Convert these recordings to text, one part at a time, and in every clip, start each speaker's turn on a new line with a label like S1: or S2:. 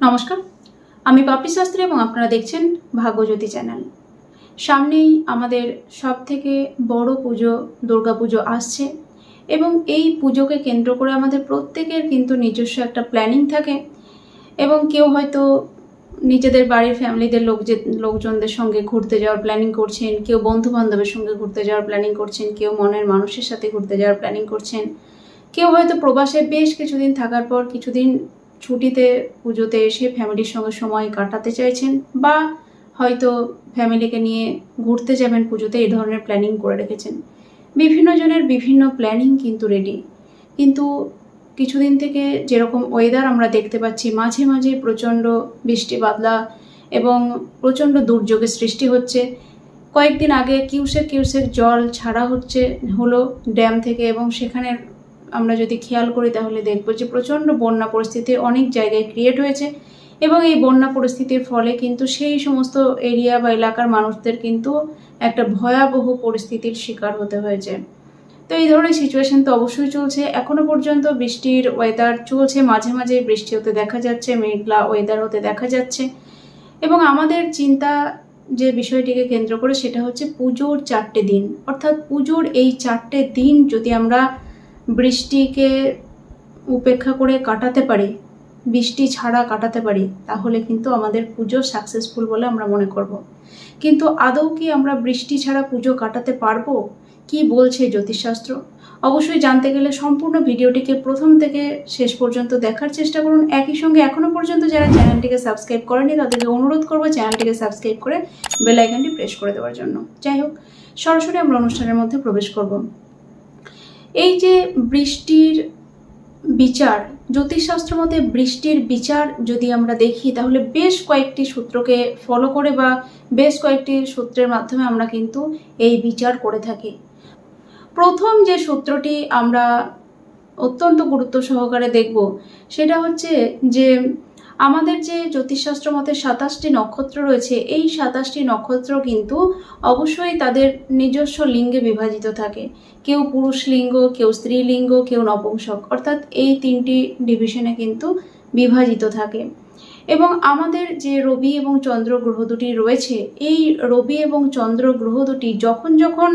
S1: নমস্কার। আমি পাপি শাস্ত্রী এবং আপনারা দেখছেন ভাগ্যজ্যোতি চ্যানেল। সামনেই আমাদের সব থেকে বড় পুজো দুর্গাপুজো আসছে এবং এই পুজোকে কেন্দ্র করে আমাদের প্রত্যেকের কিন্তু নিজস্ব একটা প্ল্যানিং থাকে এবং কেউ হয়তো নিজেদের বাড়ির ফ্যামিলিদের লোক যে, লোকজনদের সঙ্গে ঘুরতে যাওয়ার প্ল্যানিং করছেন, কেউ বন্ধু বান্ধবের সঙ্গে ঘুরতে যাওয়ার প্ল্যানিং করছেন, কেউ মনের মানুষের সাথে ঘুরতে যাওয়ার প্ল্যানিং করছেন, কেউ হয়তো প্রবাসে বেশ কিছুদিন থাকার পর কিছুদিন ছুটিতে পুজোতে এসে ফ্যামিলির সঙ্গে সময় কাটাতে চাইছেন বা হয়তো ফ্যামিলিকে নিয়ে ঘুরতে যাবেন পুজোতে, এই ধরনের প্ল্যানিং করে রেখেছেন। বিভিন্ন জনের বিভিন্ন প্ল্যানিং কিন্তু রেডি কিন্তু কিছুদিন থেকে যেরকম ওয়েদার আমরা দেখতে পাচ্ছি, মাঝে মাঝে প্রচণ্ড বৃষ্টি বাদলা এবং প্রচণ্ড দুর্যোগের সৃষ্টি হচ্ছে। কয়েকদিন আগে কিউসেক কিউসেক জল ছাড়া হচ্ছে, হলো ড্যাম থেকে এবং সেখানে আমরা যদি খেয়াল করি তাহলে দেখব যে প্রচণ্ড বন্যা পরিস্থিতি অনেক জায়গায় ক্রিয়েট হয়েছে এবং এই বন্যা পরিস্থিতির ফলে কিন্তু সেই সমস্ত এরিয়া বা এলাকার মানুষদের কিন্তু একটা ভয়াবহ পরিস্থিতির শিকার হতে হয়েছে। তো এই ধরনের সিচুয়েশন তো অবশ্যই চলছে। এখনও পর্যন্ত বৃষ্টির ওয়েদার চলছে, মাঝে মাঝে বৃষ্টি হতে দেখা যাচ্ছে, মেঘলা ওয়েদার হতে দেখা যাচ্ছে এবং আমাদের চিন্তা যে বিষয়টিকে কেন্দ্র করে সেটা হচ্ছে পুজোর চারটে দিন। অর্থাৎ পুজোর এই চারটে দিন যদি আমরা বৃষ্টিকে উপেক্ষা করে কাটাতে পারি, বৃষ্টি ছাড়া কাটাতে পারি, তাহলে কিন্তু আমাদের পুজো সাকসেসফুল বলে আমরা মনে করব। কিন্তু আদৌ কি আমরা বৃষ্টি ছাড়া পুজো কাটাতে পারব? কি বলছে জ্যোতিষশাস্ত্র? অবশ্যই জানতে গেলে সম্পূর্ণ ভিডিওটিকে প্রথম থেকে শেষ পর্যন্ত দেখার চেষ্টা করুন। একই সঙ্গে এখনও পর্যন্ত যারা চ্যানেলটিকে সাবস্ক্রাইব করেনি, তাদেরকে অনুরোধ করব চ্যানেলটিকে সাবস্ক্রাইব করে বেল আইকনটি প্রেস করে দেওয়ার জন্য। যাই হোক, সরাসরি আমরা অনুষ্ঠানের মধ্যে প্রবেশ করব। এই যে বৃষ্টির বিচার, জ্যোতিষশাস্ত্র মতে বৃষ্টির বিচার যদি আমরা দেখি, তাহলে বেশ কয়েকটি সূত্রকে ফলো করে বা বেশ কয়েকটি সূত্রের মাধ্যমে আমরা কিন্তু এই বিচার করে থাকি। প্রথম যে সূত্রটি আমরা অত্যন্ত গুরুত্ব সহকারে দেখব, সেটা হচ্ছে যে আমাদের যে জ্যোতিষশাস্ত্র মতে সাতাশটি নক্ষত্র রয়েছে, এই সাতাশটি নক্ষত্র কিন্তু অবশ্যই তাদের নিজস্ব লিঙ্গে বিভাজিত থাকে। কেউ পুরুষ লিঙ্গ, কেউ স্ত্রীলিঙ্গ কেউ নপুংসক অর্থাৎ এই তিনটি ডিভিশনে কিন্তু বিভাজিত থাকে। এবং আমাদের যে রবি এবং চন্দ্র গ্রহ দুটি রয়েছে, এই রবি এবং চন্দ্র গ্রহ দুটি যখন যখন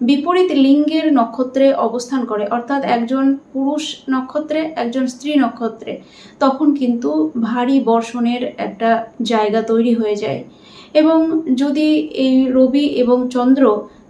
S1: বিপরীত লিঙ্গের নক্ষত্রে অবস্থান করে, অর্থাৎ একজন পুরুষ নক্ষত্রে, একজন স্ত্রী নক্ষত্রে, তখন কিন্তু ভারী বর্ষণের একটা জায়গা তৈরি হয়ে যায়। এবং যদি এই রবি এবং চন্দ্র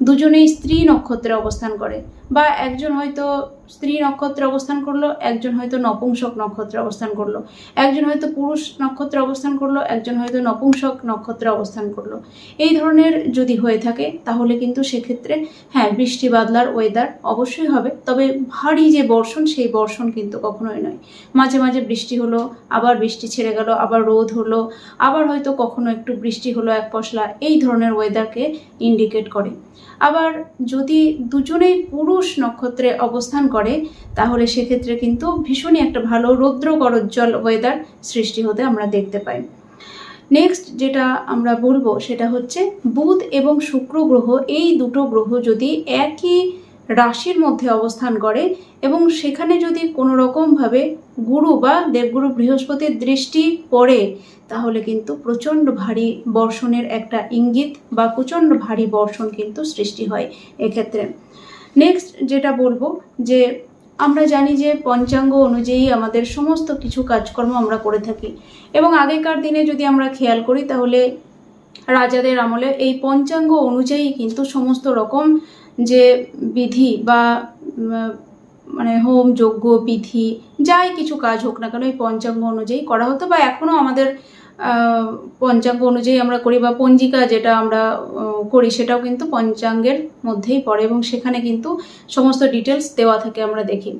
S1: দুজনেই স্ত্রী নক্ষত্রে অবস্থান করে বা একজন হয়তো স্ত্রী নক্ষত্রে অবস্থান করল, একজন হয়তো নপুংসক নক্ষত্রে অবস্থান করল। একজন হয়তো পুরুষ নক্ষত্রে অবস্থান করল, একজন হয়তো নপুংসক নক্ষত্রে অবস্থান করল। এই ধরনের যদি হয়ে থাকে, তাহলে কিন্তু সেক্ষেত্রে হ্যাঁ বৃষ্টি বাদলার ওয়েদার অবশ্যই হবে। তবে ভারী যে বর্ষণ, সেই বর্ষণ কিন্তু কখনোই নয়। মাঝে মাঝে বৃষ্টি হলো, আবার বৃষ্টি ছেড়ে গেল, আবার রোদ হলো, আবার হয়তো কখনো একটু বৃষ্টি হলো এক পশলা, এই ধরনের ওয়েদারকে ইন্ডিকেট করে। আবার যদি দুজনেই পুরুষ নক্ষত্রে অবস্থান করে, তাহলে সেক্ষেত্রে কিন্তু ভীষণই একটা ভালো রৌদ্র গরজ্জ্বল ওয়েদার সৃষ্টি হতে আমরা দেখতে পাই। নেক্সট যেটা আমরা বলব সেটা হচ্ছে বুধ এবং শুক্র গ্রহ, এই দুটো গ্রহ যদি একই রাশির মধ্যে অবস্থান করে এবং সেখানে যদি কোনো রকমভাবে গুরু বা দেবগুরু বৃহস্পতির দৃষ্টি পড়ে তাহলে কিন্তু প্রচণ্ড ভারী বর্ষণের একটা ইঙ্গিত বা প্রচণ্ড ভারী বর্ষণ কিন্তু সৃষ্টি হয় এক্ষেত্রে। নেক্সট যেটা বলব যে, আমরা জানি যে পঞ্চাঙ্গ অনুযায়ী আমাদের সমস্ত কিছু কাজকর্ম আমরা করে থাকি। এবং আগেকার দিনে যদি আমরা খেয়াল করি তাহলে রাজাদের আমলে এই পঞ্চাঙ্গ অনুযায়ী কিন্তু সমস্ত রকম যে বিধি বা মানে হোম, যজ্ঞ, বিধি, যাই কিছু কাজ হোক না কেন এই পঞ্চাঙ্গ অনুযায়ী করা হতো বা এখনও আমাদের পঞ্চাঙ্গ অনুযায়ী আমরা করি বা পঞ্জিকা যেটা আমরা করি সেটাও কিন্তু পঞ্চাঙ্গের মধ্যেই পড়ে এবং সেখানে কিন্তু সমস্ত ডিটেলস দেওয়া থাকে আমরা দেখি।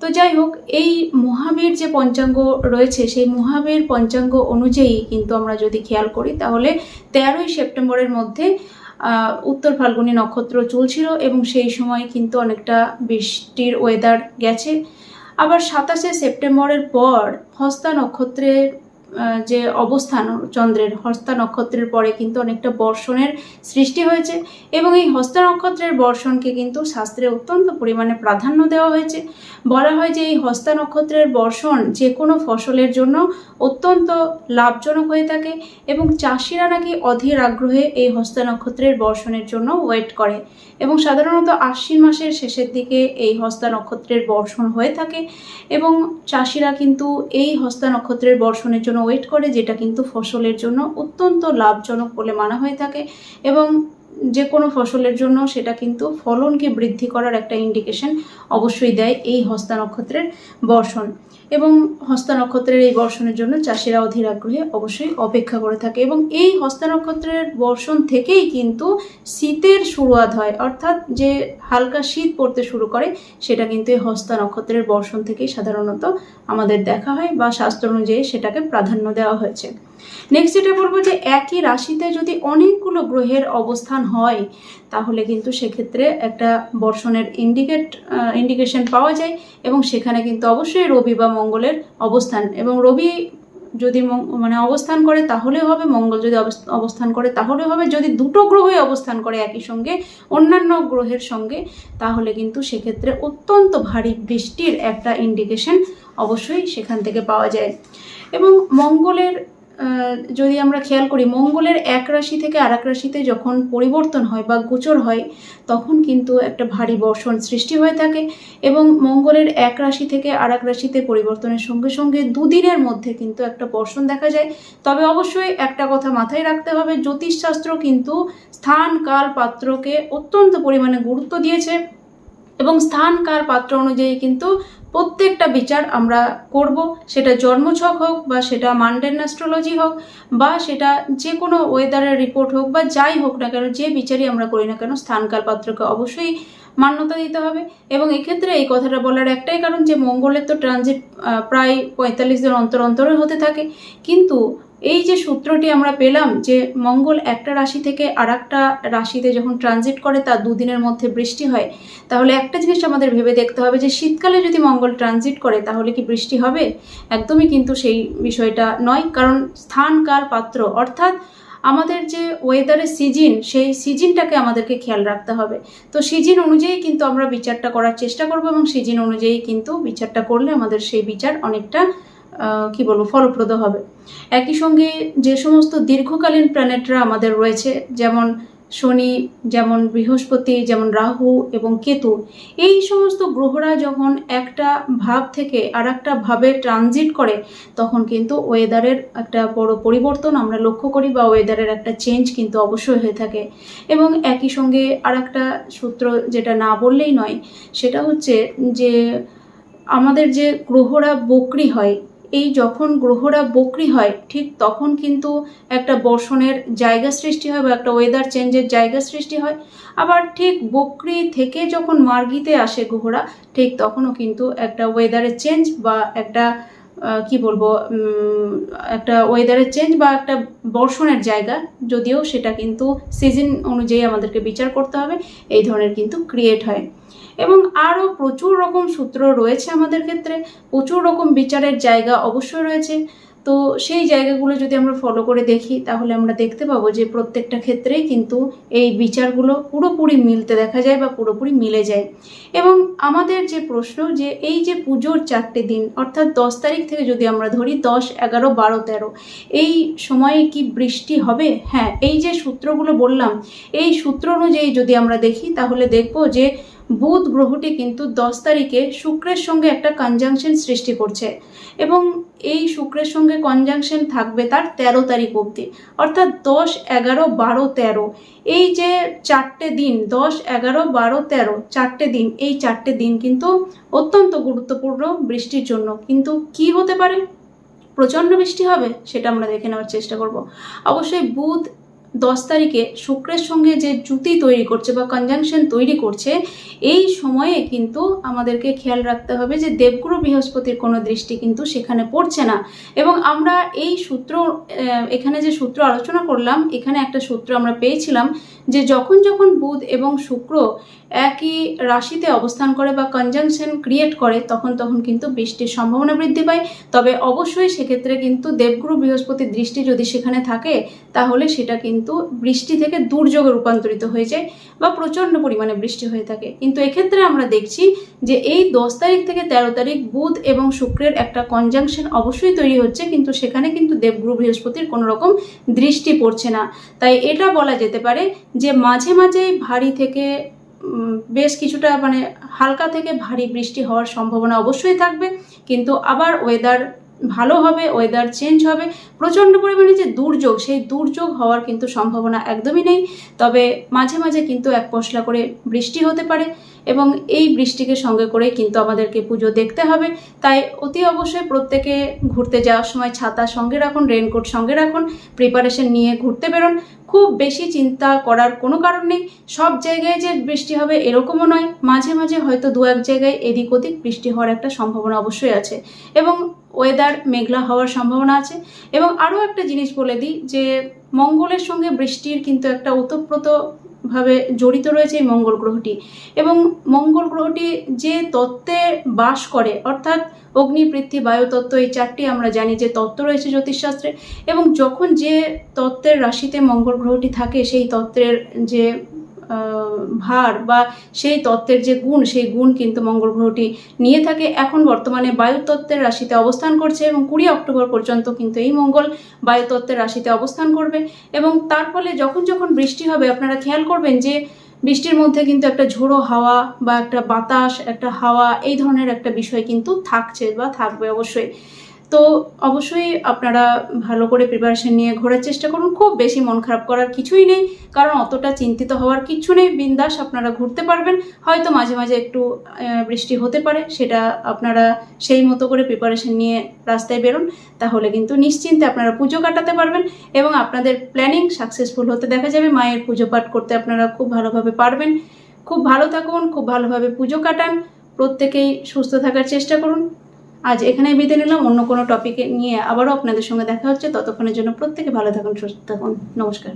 S1: তো যাই হোক, এই মহাবীর যে পঞ্চাঙ্গ রয়েছে, সেই মহাবীর পঞ্চাঙ্গ অনুযায়ী কিন্তু আমরা যদি খেয়াল করি তাহলে তেরোই সেপ্টেম্বরের মধ্যে উত্তর ফাল্গুনি নক্ষত্র চলছিল এবং সেই সময় কিন্তু অনেকটা বৃষ্টির ওয়েদার গেছে। আবার সাতাশে সেপ্টেম্বরের পর হস্তা নক্ষত্রের যে অবস্থান চন্দ্রের হস্তা নক্ষত্রের পরে কিন্তু অনেকটা বর্ষণের সৃষ্টি হয়েছে এবং এই হস্তা নক্ষত্রের বর্ষণকে কিন্তু শাস্ত্রে অত্যন্ত পরিমাণে প্রাধান্য দেওয়া হয়েছে। বলা হয় যে এই হস্তা নক্ষত্রের বর্ষণ যে কোনো ফসলের জন্য অত্যন্ত লাভজনক হয়ে থাকে এবং চাষিরা নাকি অধীর আগ্রহে এই হস্তা নক্ষত্রের বর্ষণের জন্য ওয়েট করে এবং সাধারণত আশ্বিন মাসের শেষের দিকে এই হস্তা নক্ষত্রের বর্ষণ হয়ে থাকে এবং চাষিরা কিন্তু এই হস্তা নক্ষত্রের বর্ষণের জন্য ওয়েট করে যেটা কিন্তু ফসলের জন্য অত্যন্ত লাভজনক বলে মানা হয়ে থাকে এবং যে কোনো ফসলের জন্য সেটা কিন্তু ফলনকে বৃদ্ধি করার একটা ইন্ডিকেশন অবশ্যই দেয় এই হস্তা নক্ষত্রের বর্ষণ। এবং হস্তা নক্ষত্রের এই বর্ষণের জন্য চাষিরা অধীর আগ্রহে অবশ্যই অপেক্ষা করে থাকে এবং এই হস্তা নক্ষত্রের বর্ষণ থেকেই কিন্তু শীতের শুরুয়াত হয়, অর্থাৎ যে হালকা শীত পড়তে শুরু করে সেটা কিন্তু এই হস্তা নক্ষত্রের বর্ষণ থেকেই সাধারণত আমাদের দেখা হয় বা শাস্ত্র অনুযায়ী সেটাকে প্রাধান্য দেওয়া হয়েছে। নেক্সট যেটা বলব যে একই রাশিতে যদি অনেকগুলো গ্রহের অবস্থান হয়, তাহলে কিন্তু সেক্ষেত্রে একটা বর্ষণের ইন্ডিকেট ইন্ডিকেশন পাওয়া যায় এবং সেখানে কিন্তু অবশ্যই রবি বা মঙ্গলের অবস্থান এবং রবি যদি মানে অবস্থান করে তাহলেও হবে, মঙ্গল যদি অবস- অবস্থান করে তাহলেও হবে। যদি দুটো গ্রহই অবস্থান করে একই সঙ্গে, অন্যান্য গ্রহের সঙ্গে, তাহলে কিন্তু সেক্ষেত্রে অত্যন্ত ভারী বৃষ্টির একটা ইন্ডিকেশন অবশ্যই সেখান থেকে পাওয়া যায়। এবং মঙ্গলের যদি আমরা খেয়াল করি, মঙ্গলের এক রাশি থেকে আর এক রাশিতে যখন পরিবর্তন হয় বা গোচর হয়, তখন কিন্তু একটা ভারী বর্ষণ সৃষ্টি হয়ে থাকে এবং মঙ্গলের এক রাশি থেকে আর এক রাশিতে পরিবর্তনের সঙ্গে সঙ্গে দুদিনের মধ্যে কিন্তু একটা বর্ষণ দেখা যায়। তবে অবশ্যই একটা কথা মাথায় রাখতে হবে, জ্যোতিষশাস্ত্র কিন্তু স্থান, কাল পাত্রকে অত্যন্ত পরিমাণে গুরুত্ব দিয়েছে। এবং স্থান কাল পাত্র অনুযায়ী কিন্তু প্রত্যেকটা বিচার আমরা করব। সেটা জন্মছক হোক বা সেটা মান্ডেন অ্যাস্ট্রোলজি হোক বা সেটা যে কোনো ওয়েদারের রিপোর্ট হোক বা যাই হোক না কেন, যে বিচারই আমরা করি না কেন স্থানকাল পাত্রকে অবশ্যই মান্যতা দিতে হবে। এবং এক্ষেত্রে এই কথাটা বলার একটাই কারণ যে মঙ্গলের তো ট্রানজিট প্রায় পঁয়তাল্লিশ দিন অন্তর অন্তরে হতে থাকে। কিন্তু এই যে সূত্রটি আমরা পেলাম যে মঙ্গল একটা রাশি থেকে আর একটা রাশিতে যখন ট্রানজিট করে তার দুদিনের মধ্যে বৃষ্টি হয়, তাহলে একটা জিনিস আমাদের ভেবে দেখতে হবে যে শীতকালে যদি মঙ্গল ট্রানজিট করে তাহলে কি বৃষ্টি হবে? একদমই কিন্তু সেই বিষয়টা নয়, কারণ স্থান, কাল, পাত্র, অর্থাৎ আমাদের যে ওয়েদারের সিজন সেই সিজনটাকে আমাদেরকে খেয়াল রাখতে হবে। তো সিজন অনুযায়ী কিন্তু আমরা বিচারটা করার চেষ্টা করব এবং সিজন অনুযায়ী কিন্তু বিচারটা করলে আমাদের সেই বিচার অনেকটা কি বলব, ফলপ্রদ হবে। একই সঙ্গে যে সমস্ত দীর্ঘকালীন প্ল্যানেটরা আমাদের রয়েছে, যেমন শনি, যেমন বৃহস্পতি, যেমন রাহু এবং কেতু, এই সমস্ত গ্রহরা যখন একটা ভাব থেকে আর একটা ভাবে ট্রানজিট করে, তখন কিন্তু ওয়েদারের একটা বড় পরিবর্তন আমরা লক্ষ্য করি বা ওয়েদারের একটা চেঞ্জ কিন্তু অবশ্যই হয়ে থাকে। এবং একই সঙ্গে আর একটা সূত্র যেটা না বললেই নয়, সেটা হচ্ছে যে আমাদের যে গ্রহরা বকরি হয় এই যখন গ্রহরা বকরি হয়, ঠিক তখন কিন্তু একটা বর্ষণের জায়গা সৃষ্টি হয় বা একটা ওয়েদার চেঞ্জের জায়গা সৃষ্টি হয়। আবার ঠিক বকরি থেকে যখন মার্গিতে আসে গ্রহরা, ঠিক তখনও কিন্তু একটা ওয়েদারের চেঞ্জ বা একটা কি বলব একটা ওয়েদারের চেঞ্জ বা একটা বর্ষণের জায়গা, যদিও সেটা কিন্তু সিজন অনুযায়ী আমাদেরকে বিচার করতে হবে, এই ধরনের কিন্তু ক্রিয়েট হয়। এবং আরও প্রচুর রকম সূত্র রয়েছে আমাদের ক্ষেত্রে, প্রচুর রকম বিচারের জায়গা অবশ্যই রয়েছে। তো সেই জায়গাগুলো যদি আমরা ফলো করে দেখি, তাহলে আমরা দেখতে পাবো যে প্রত্যেকটা ক্ষেত্রেই কিন্তু এই বিচারগুলো পুরোপুরি মিলতে দেখা যায় বা পুরোপুরি মিলে যায়। এবং আমাদের যে প্রশ্ন যে এই যে পুজোর চারটে দিন, অর্থাৎ দশ তারিখ থেকে যদি আমরা ধরি, দশ, এগারো, বারো, তেরো, এই সময়ে কি বৃষ্টি হবে? হ্যাঁ এই যে সূত্রগুলো বললাম, এই সূত্র অনুযায়ী যদি আমরা দেখি, তাহলে দেখব যে বুধ গ্রহটি কিন্তু দশ তারিখে শুক্রের সঙ্গে একটা কনজাংশন সৃষ্টি করছে এবং এই শুক্রের সঙ্গে কনজাংশন থাকবে তার তেরো তারিখ অবধি, অর্থাৎ দশ, এগারো, বারো, তেরো। এই যে চারটে দিন, দশ, এগারো, বারো, তেরো, চারটে দিন, এই চারটে দিন কিন্তু অত্যন্ত গুরুত্বপূর্ণ বৃষ্টির জন্য। কিন্তু কি হতে পারে? প্রচণ্ড বৃষ্টি হবে, সেটা আমরা দেখে নেওয়ার চেষ্টা করব। অবশ্যই বুধ দশ তারিখে শুক্রের সঙ্গে যে জুতি তৈরি করছে বা কনজাংশন তৈরি করছে, এই সময়ে কিন্তু আমাদেরকে খেয়াল রাখতে হবে যে দেবগুরু বৃহস্পতির কোনো দৃষ্টি কিন্তু সেখানে পড়ছে না। এবং আমরা এই সূত্র এখানে যে সূত্র আলোচনা করলাম, এখানে একটা সূত্র আমরা পেয়েছিলাম যে যখন যখন বুধ এবং শুক্র একই রাশিতে অবস্থান করে বা কনজাংশন ক্রিয়েট করে, তখন তখন কিন্তু বৃষ্টির সম্ভাবনা বৃদ্ধি পায়। তবে অবশ্যই সেক্ষেত্রে কিন্তু দেবগুরু বৃহস্পতির দৃষ্টি যদি সেখানে থাকে, তাহলে সেটা কিন্তু বৃষ্টি থেকে দুর্যোগে রূপান্তরিত হয়ে যায় বা প্রচণ্ড পরিমাণে বৃষ্টি হয়ে থাকে। কিন্তু এক্ষেত্রে আমরা দেখছি যে এই দশ তারিখ থেকে তেরো তারিখ বুধ এবং শুক্রের একটা কনজাংশন অবশ্যই তৈরি হচ্ছে, কিন্তু সেখানে কিন্তু দেবগুরু বৃহস্পতির কোনো রকম দৃষ্টি পড়ছে না। তাই এটা বলা যেতে পারে যে মাঝে মাঝে ভারী থেকে বেশ কিছুটা মানে হালকা থেকে ভারী বৃষ্টি হওয়ার সম্ভাবনা অবশ্যই থাকবে, কিন্তু আবার ওয়েদার ভালো হবে ওয়েদার চেঞ্জ হবে, প্রচণ্ড পরিমাণে যে দুর্যোগ, সেই দুর্যোগ হওয়ার কিন্তু সম্ভাবনা একদমই নেই। তবে মাঝে মাঝে কিন্তু এক পশলা করে বৃষ্টি হতে পারে এবং এই বৃষ্টিকে সঙ্গে করে কিন্তু আমাদেরকে পুজো দেখতে হবে। তাই অতি অবশ্যই প্রত্যেকে ঘুরতে যাওয়ার সময় ছাতা সঙ্গে রাখুন রেনকোট সঙ্গে রাখুন প্রিপারেশন নিয়ে ঘুরতে বেরোন। খুব বেশি চিন্তা করার কোনো কারণ নেই। সব জায়গায় যে বৃষ্টি হবে এরকমও নয়। মাঝে মাঝে হয়তো দু এক জায়গায় এদিক ওদিক বৃষ্টি হওয়ার একটা সম্ভাবনা অবশ্যই আছে এবং ওয়েদার মেঘলা হওয়ার সম্ভাবনা আছে। এবং আরও একটা জিনিস বলে দিই যে মঙ্গলের সঙ্গে বৃষ্টির কিন্তু একটা ওতপ্রোত ভাবে জড়িত রয়েছে এই মঙ্গল গ্রহটি। এবং মঙ্গল গ্রহটি যে তত্ত্বে বাস করে, অর্থাৎ অগ্নি, পৃথ্বী, বায়ু তত্ত্ব, এই চারটি আমরা জানি যে তত্ত্ব রয়েছে জ্যোতিষশাস্ত্রে। এবং যখন যে তত্ত্বের রাশিতে মঙ্গল গ্রহটি থাকে, সেই তত্ত্বের যে ভার বা সেই তত্ত্বের যে গুণ, সেই গুণ কিন্তু মঙ্গল গ্রহটি নিয়ে থাকে। এখন বর্তমানে বায়ুতত্ত্বের রাশিতে অবস্থান করছে এবং কুড়ি অক্টোবর পর্যন্ত কিন্তু এই মঙ্গল বায়ুতত্ত্বের রাশিতে অবস্থান করবে। এবং তার ফলে যখন যখন বৃষ্টি হবে, আপনারা খেয়াল করবেন যে বৃষ্টির মধ্যে কিন্তু একটা ঝোড়ো হাওয়া বা একটা বাতাস, একটা হাওয়া, এই ধরনের একটা বিষয় কিন্তু থাকছে বা থাকবে অবশ্যই। তো অবশ্যই আপনারা ভালো করে প্রিপারেশন নিয়ে ঘোরার চেষ্টা করুন। খুব বেশি মন খারাপ করার কিছুই নেই। কারণ অতটা চিন্তিত হওয়ার কিছু নেই। বিন্দাস আপনারা ঘুরতে পারবেন। হয়তো মাঝে মাঝে একটু বৃষ্টি হতে পারে। সেটা আপনারা সেই মতো করে প্রিপারেশন নিয়ে রাস্তায় বেরোন। তাহলে কিন্তু নিশ্চিন্তে আপনারা পুজো কাটাতে পারবেন এবং আপনাদের প্ল্যানিং সাকসেসফুল হতে দেখা যাবে। মায়ের পুজো পাঠ করতে আপনারা খুব ভালোভাবে পারবেন। খুব ভালো থাকুন, খুব ভালোভাবে পুজো কাটান। প্রত্যেকেই সুস্থ থাকার চেষ্টা করুন। আজ এখানেই বিদায় নিলাম। অন্য কোনো টপিকে নিয়ে আবারও আপনাদের সঙ্গে দেখা হচ্ছে। ততক্ষণের জন্য প্রত্যেকে ভালো থাকুন, সুস্থ থাকুন। নমস্কার।